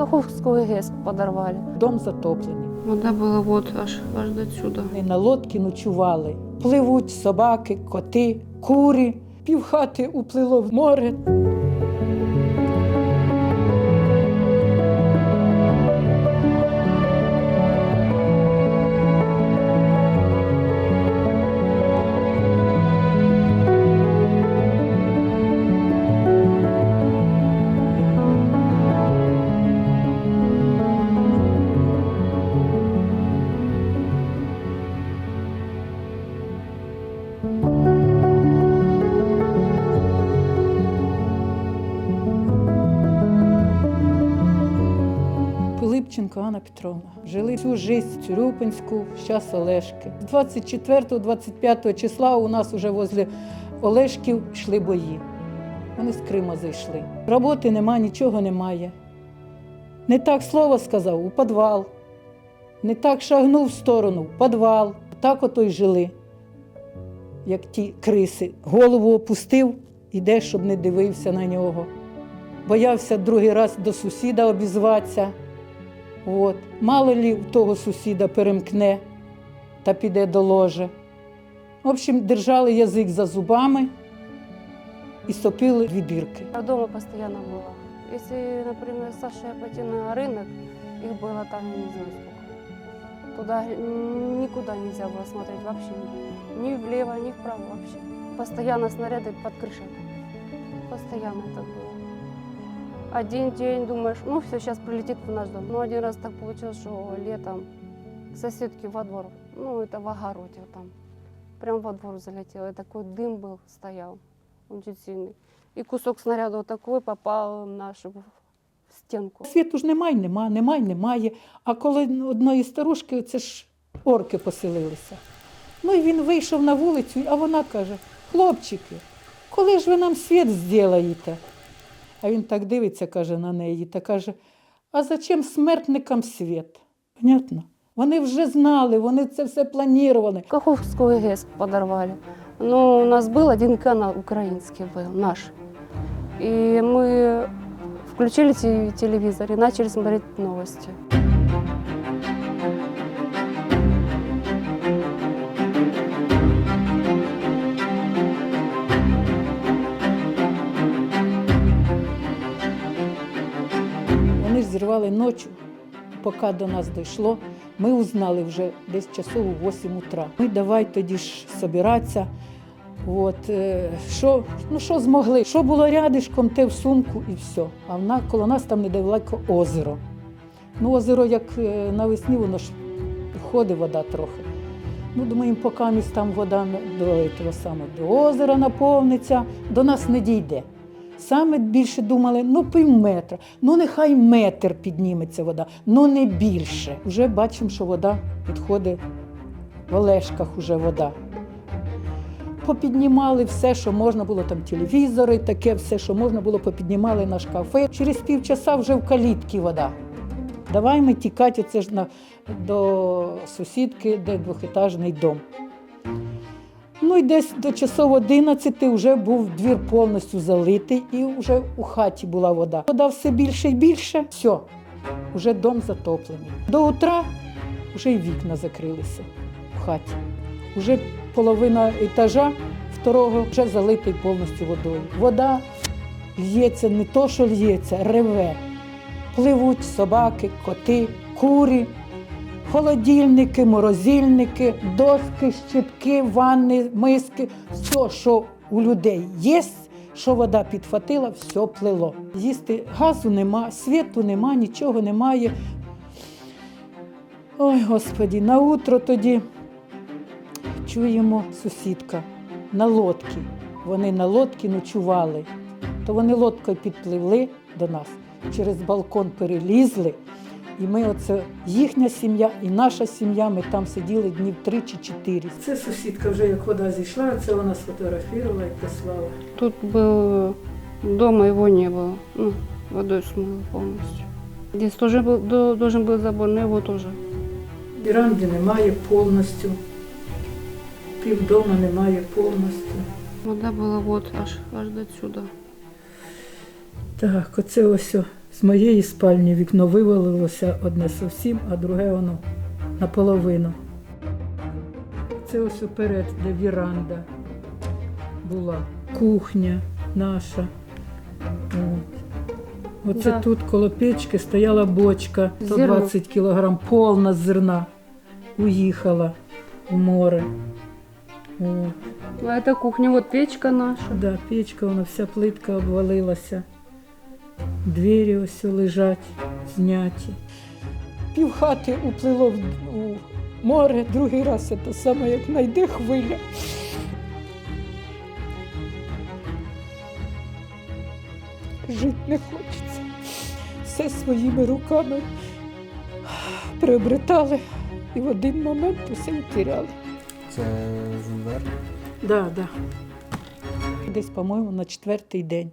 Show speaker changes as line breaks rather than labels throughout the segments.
Каховскую ГЭС подорвали.
Дом затоплений.
Вода була вот аж, аж до сюди.
Вони на лодці ночували. Пливуть собаки, коти, кури. Півхати уплило в море. Пилипченко Анна Петровна. Жили всю життя в Цюрюпинську, зараз Олешки. З 24-25 числа у нас вже возле Олешків йшли бої. Вони з Крима зайшли. Роботи нема, нічого немає. Не так слово сказав у підвал. Не так шагнув в сторону, в підвал. Так ото й жили, як ті криси. Голову опустив, іде, щоб не дивився на нього. Боявся другий раз до сусіда обізватися. От. Мало лі в того сусіда перемкне та піде до ложа. В общем, держали язик за зубами і стопили дві дірки.
Я дома постоянно была. Если, например, с Сашей пойти на рынок, их было там, я не знаю сколько. Туда м, никуда нельзя было смотреть вообще. Ни влево, ни вправо вообще. Постоянно снаряды под крышей. Постоянно это было. Один день думаешь, ну все, сейчас прилетит в наш дом. Ну один раз так получилось, что летом к соседке во двор, ну это в огороде там, прям во двор залетело. И такой дым был, стоял, очень сильный. И кусок снаряда вот такой попал в нашу в стенку.
Світу ж немає, нема, немає, немає. А коли одної старушки, це ж орки поселилися. Ну і він вийшов на вулицю, а вона каже: хлопчики, коли ж ви нам світ зробите? А він так дивиться, каже на неї, та каже: а зачем смертникам світ? Понятно? Вони вже знали, вони це все планували.
Каховскую ГЭС подорвали. Ну, у нас был один канал украинский был, наш. И мы включили те- телевизор и начали смотреть новости.
Ж ночі, поки до нас дійшло. Ми узнали вже десь часов у 8 утра. Ми давай тоді ж собиратися. От, е, що, ну, що змогли? Що було рядишком, те в сумку і все. А вона, коло нас там недалеко озеро. Ну, озеро, як е, навесні, воно ж ходить вода трохи. Ну, думаємо, поки місь там вода до, того саме, до озера наповниться, до нас не дійде. Саме більше думали, ну пів метра, ну нехай метр підніметься вода, ну не більше. Вже бачимо, що вода підходить в Олешках уже вода. Попіднімали все, що можна було, там телевізори, таке, все, що можна було, попіднімали на шкафи. Через півчаса вже в калітці вода. Давай ми тікати оце ж на, до сусідки, де двохетажний дом. І десь до часов 11 вже був двір повністю залитий і вже у хаті була вода. Вода все більше і більше, все, вже дом затоплений. До утра вже й вікна закрилися в хаті. Уже половина етажа второго вже залитий повністю водою. Вода лється не то, що лється, реве. Пливуть собаки, коти, курі холодильники, морозильники, доски, щипки, ванни, миски, все, що у людей є, що вода підхватила, все плило. Їсти газу нема, світу нема, нічого немає. Ой, Господі, на утро тоді чуємо сусідка на лодці. Вони на лодці ночували. То вони лодкою підпливли до нас, через балкон перелізли. І ми оце їхня сім'я і наша сім'я. Ми там сиділи днів три чи чотири. Це сусідка вже як вода зійшла, це вона сфотографувала і послала.
Тут был дома, его не было. Ну, водой смыло полностью. Здесь тоже был, до- должен был забор, но его тоже.
Віранди немає повністю, півдома немає повністю.
Вода была вот аж, аж до сюда.
Так, оце ось о З моєї спальні вікно вивалилося одне зовсім, а друге воно наполовину. Це ось уперед, де віранда була, кухня наша. От. Оце
Да.
тут коло печки стояла бочка, 120 кілограм, повна зерна. Уїхала в море. От.
А это кухня, вот печка наша.
Да, печка, вона вся плитка обвалилася. Двері ось лежать, зняті. Пів хати уплило в у море, другий раз це те саме, як найде хвиля. Жити не хочеться. Все своїми руками приобретали і в один момент усе втіряли.
Це.
Да, да. Десь, по-моєму, на четвертий день.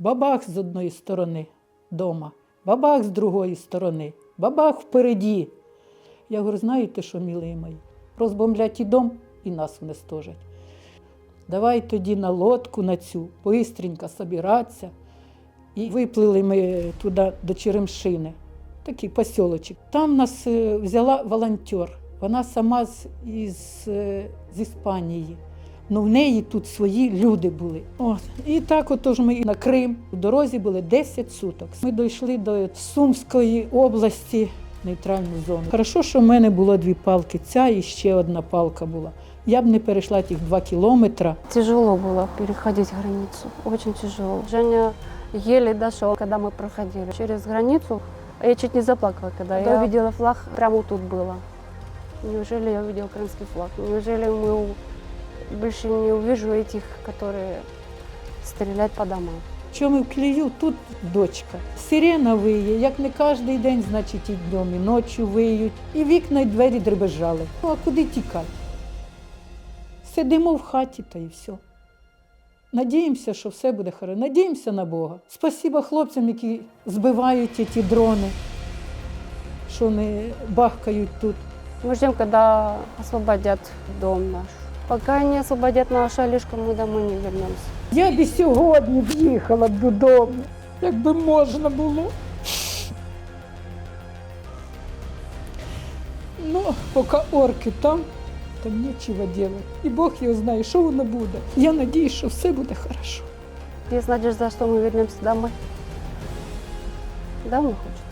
Бабах з одної сторони дома, бабах з другої сторони, бабах впереді. Я говорю, знаєте що, милі мої, розбомблять і дом, і нас унестожать. Давай тоді на лодку на цю, бистренько собиратися. І виплили ми туди до Черемшини, такий посілочок. Там нас е, взяла волонтер. Вона сама з, із, е, з Іспанії. Ну, в неї тут свої люди були. От. І так отож ми і на Крим. В дорозі були 10 суток. Ми дійшли до Сумської області, нейтральну зону. Хорошо, що в мене було дві палки, ця і ще одна палка була. Я б не перейшла тих два кілометри.
Тяжело было переходить границу, очень тяжело. Женя еле дошел, когда мы проходили через границу. Я чуть не заплакала, когда я увидела флаг, прямо тут было. Неужели я увидела украинский флаг? Неужели мы у- больше не увижу этих, которые стреляют по домам?
Чому в клею тут дочка. Сирена виє, як не кожен день, значить і днем, і ночі виють. І вікна, і двері дребежали. Ну а куди тікати? Сидимо в хаті та і все. Надіємося, що все буде хорошо. Надіємося на Бога. Спасіба хлопцям, які збивають ті дрони, що не бахкають тут.
Мы ждем, когда освободят дом наш. Пока не освободят нашу Алишку, мы домой не вернемся.
Я б і сьогодні б їхала б додому, якби можна було. Ну, поки орки там, там нічого робити. І Бог його знає, що воно буде. Я надіюсь, що все буде хорошо.
Есть надежда, что мы вернемся домой. Давно хочется.